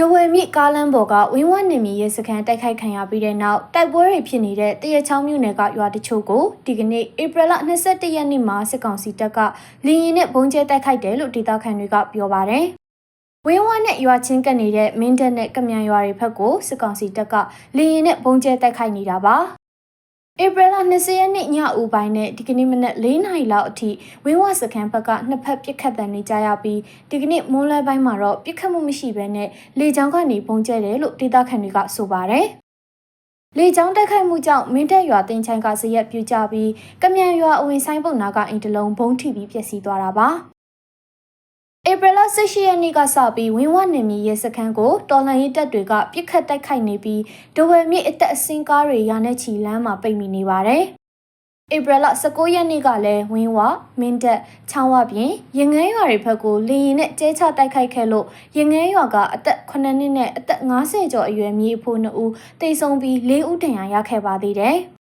ဒဝယ်မြစ်ကားလမ်းပေါ်ကဝင်းဝနေမီရဲ့စခန်းတိုက်ခိုက်ခံရပြီးတဲ့နောက်တိုက်ပွဲတွေဖြစ်နေတဲ့တရချောင်းမြို့နယ်ကရွာတချို့ကိုဒီကနေ့ဧပြီလ22ရက်နေ့မှာစစ်ကောင်စီတပ်ကလင်းရင်နဲ့ဘုံကျဲတိုက်ခိုက်တယ်လို့ဒေသခံတွေကပြောပါတယ်။ဝင်းဝနဲ့ရွာချင်းကပ်နေတဲ့မင်းတပ်နဲ့ကမြန်ရွာတွေဘက်ကိုစစ်ကောင်စီတပ်ကလင်းရင်နဲ့ဘုံကျဲတိုက်ခိုက်နေတာပါ။ ဧပြီလ20ရက်နေ့ညဦးပိုင်းနဲ့ဒီကနေ့မနက်4နာရီလောက်အထိဝင်းဝစခန်းဘက်ကနှစ်ဖက်ပြစ်ခတ်တံနေကြရပြီးဒီကနေ့မွန်းလယ်ပိုင်းမှာတော့ပြစ်ခတ်မှုမရှိဘဲနဲ့လေကြောင်းကနေပုံကျဲတယ်လို့ဒေသခံတွေကဆိုပါတယ်။လေကြောင်းတိုက်ခိုက်မှုကြောင့်မင်းတပ်ရွာတင်ချိုင်ကစရက်ပြူကြပြီးကမြန်ရွာအဝင်ဆိုင်ပုံနာကအင်တလုံးဘုံထိပြီးပျက်စီးသွားတာပါ။ ဧပြီလ18ရက်နေ့ကစပြီးဝင်းဝနေမီရဲစခန်းကိုတော်လှန်ရေးတပ်တွေကပြစ်ခတ်တိုက်ခိုက်နေပြီးဒဝယ်မြစ်အသက်အစင်းကားတွေရာနဲ့ချီလမ်းမှာပိတ်မိနေပါတယ်။ဧပြီလ19ရက်နေ့ကလည်းဝင်းဝမင်းတက်ချောင်းဝပြင်ရင်ငန်းရွာတွေဘက်ကိုလေရင်နဲ့ကျဲချတိုက်ခိုက်ခဲ့လို့ရင်ငန်းရွာကအသက်9နှစ်နဲ့အသက်50ကျော်အရွယ်မြေအဖိုး2ဦးတိတ်ဆုံးပြီး4ဦးဒဏ်ရာရခဲ့ပါသေးတယ်။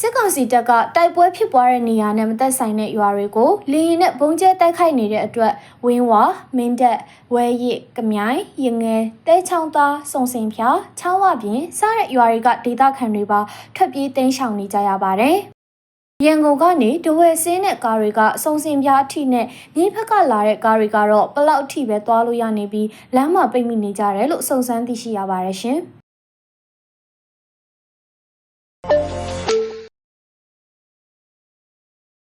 စစ်ကောင်စီတပ်ကတိုက်ပွဲဖြစ်ပွားတဲ့နေရာနဲ့မသက်ဆိုင်တဲ့ရွာတွေကိုလေရင်နဲ့ဘုံကျဲတိုက်ခိုက်နေတဲ့အတွက်ဝင်းဝါမင်းတက်ဝဲရစ်ကမြိုင်ရင်ငယ်တဲချောင်းသားစုံစင်ဖျားချောင်းဝပြင်စတဲ့ရွာတွေကဒေသခံတွေပါထွက်ပြေးတိမ်းရှောင်နေကြရပါတယ်ရန်ကုန်ကနေဒဝဲစင်းတဲ့ကားတွေကစုံစင်ပြားအထိနဲ့မြေဖက်ကလာတဲ့ကားတွေကတော့ပလောက်အထိပဲသွားလို့ရနေပြီးလမ်းမှာပိတ်မိနေကြတယ်လို့စုံစမ်းသိရှိရပါတယ်ရှင်။